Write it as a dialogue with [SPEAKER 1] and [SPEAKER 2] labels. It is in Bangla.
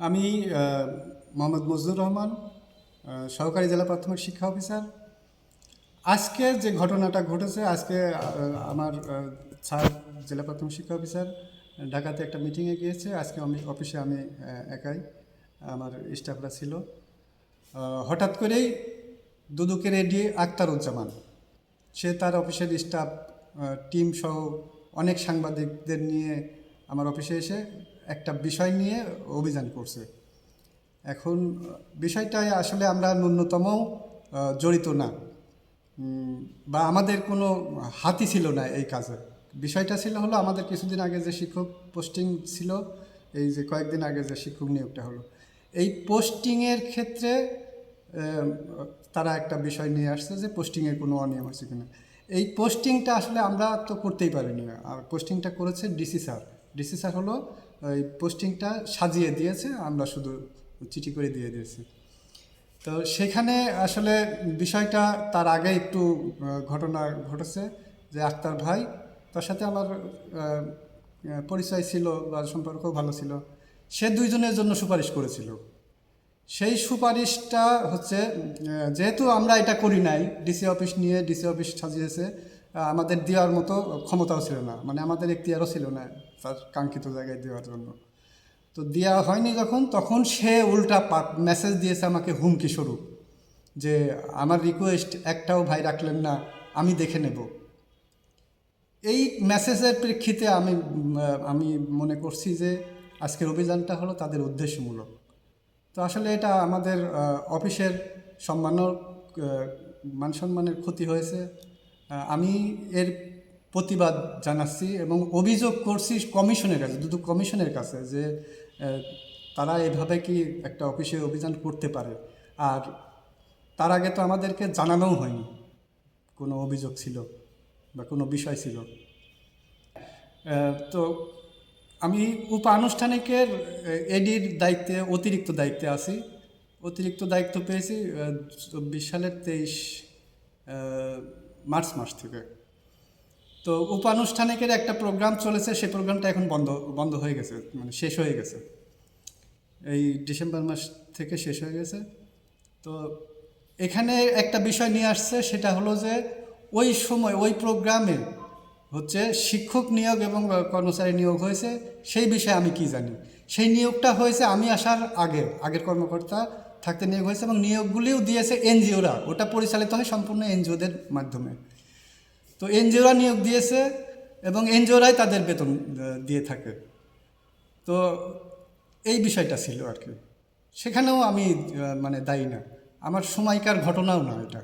[SPEAKER 1] আমি মোহাম্মদ মজদুর রহমান সহকারী জেলা প্রাথমিক শিক্ষা অফিসার। আজকে যে ঘটনাটা ঘটেছে, আজকে আমার স্যার জেলা প্রাথমিক শিক্ষা অফিসার ঢাকাতে একটা মিটিংয়ে গিয়েছে। আজকে আমি, অফিসে আমি একাই, আমার স্টাফরা ছিল। হঠাৎ করেই দুদুকের এডি আক্তারুজ্জামান সে তার অফিসের স্টাফ টিম সহ অনেক সাংবাদিকদের নিয়ে আমার অফিসে এসে একটা বিষয় নিয়ে অভিযান করছে। এখন বিষয়টায় আসলে আমরা ন্যূনতম জড়িত না। বা আমাদের কোনো হাতি ছিল না এই কাজে। বিষয়টা ছিল হলো আমাদের কিছুদিন আগে যে শিক্ষক পোস্টিং ছিল, এই যে কয়েকদিন আগে যে শিক্ষক নিয়োগটা হলো। এই পোস্টিংয়ের ক্ষেত্রে তারা একটা বিষয় নিয়ে আসছে যে পোস্টিংয়ের কোনো অনিয়ম হয়েছে কিনা। এই পোস্টিংটা আসলে আমরা তো করতেই পারিনি। আর পোস্টিংটা করেছে ডিসি স্যার। ডিসি স্যার হলো, ওই পোস্টিংটা সাজিয়ে দিয়েছে, আমরা শুধু চিঠি করে দিয়ে দিয়েছি। তো সেখানে আসলে বিষয়টা তার আগে একটু ঘটনা ঘটেছে যে আক্তার ভাই, তার সাথে আমার পরিচয় ছিল বা সম্পর্কও ভালো ছিল। সে দুইজনের জন্য সুপারিশ করেছিল। সেই সুপারিশটা হচ্ছে যেহেতু আমরা এটা করি নাই, ডিসি অফিস নিয়ে ডিসি অফিস সাজিয়েছে, আমাদের দেওয়ার মতো ক্ষমতাও ছিল না মানে আমাদের এখতিয়ারও ছিল না। তার কাঙ্ক্ষিত জায়গায় দেওয়ার জন্য। তো দেওয়া হয়নি যখন, তখন সে উল্টা মেসেজ দিয়েছে আমাকে হুমকি স্বরূপ, যে আমার রিকোয়েস্ট একটাও ভাই রাখলেন না, আমি দেখে নেব। এই মেসেজের প্রেক্ষিতে আমি আমি মনে করছি যে আজকের অভিযানটা হলো তাদের উদ্দেশ্যমূলক। তো আসলে এটা আমাদের অফিসের সম্মানও মান সম্মানের ক্ষতি হয়েছে। আমি এর প্রতিবাদ জানাচ্ছি এবং অভিযোগ করছি কমিশনের কাছে দুদু কমিশনের কাছে যে তারা এভাবে কি একটা অফিসে অভিযান করতে পারে? আর তার আগে তো আমাদেরকে জানানোও হয়নি, কোনো অভিযোগ ছিল বা কোনো বিষয় ছিল। তো আমি উপ আনুষ্ঠানিকের এডির দায়িত্বে, অতিরিক্ত দায়িত্বে আছি। অতিরিক্ত দায়িত্ব পেয়েছি চব্বিশ সালের তেইশ মার্চ মাস থেকে। তো উপানুষ্ঠানিকের একটা প্রোগ্রাম চলেছে, সেই প্রোগ্রামটা এখন বন্ধ বন্ধ হয়ে গেছে মানে শেষ হয়ে গেছে। এই ডিসেম্বর মাস থেকে শেষ হয়ে গেছে। তো এখানে একটা বিষয় নিয়ে আসছে, সেটা হলো যে ওই সময়, ওই প্রোগ্রামে হচ্ছে শিক্ষক নিয়োগ এবং কর্মচারী নিয়োগ হয়েছে, সেই বিষয়ে আমি কি জানি? সেই নিয়োগটা হয়েছে, আমি আসার আগে, আগের কর্মকর্তা থাকতে নিয়োগ হয়েছে এবং নিয়োগগুলিও দিয়েছে এনজিওরা। ওটা পরিচালিত হয় সম্পূর্ণ এনজিওদের মাধ্যমে। তো এনজিওরা নিয়োগ দিয়েছে এবং এনজিওরাই তাদের বেতন দিয়ে থাকে। তো এই বিষয়টা ছিল আর কি। সেখানেও আমি মানে দায়ী না। আমার সময়কার ঘটনাও না এটা।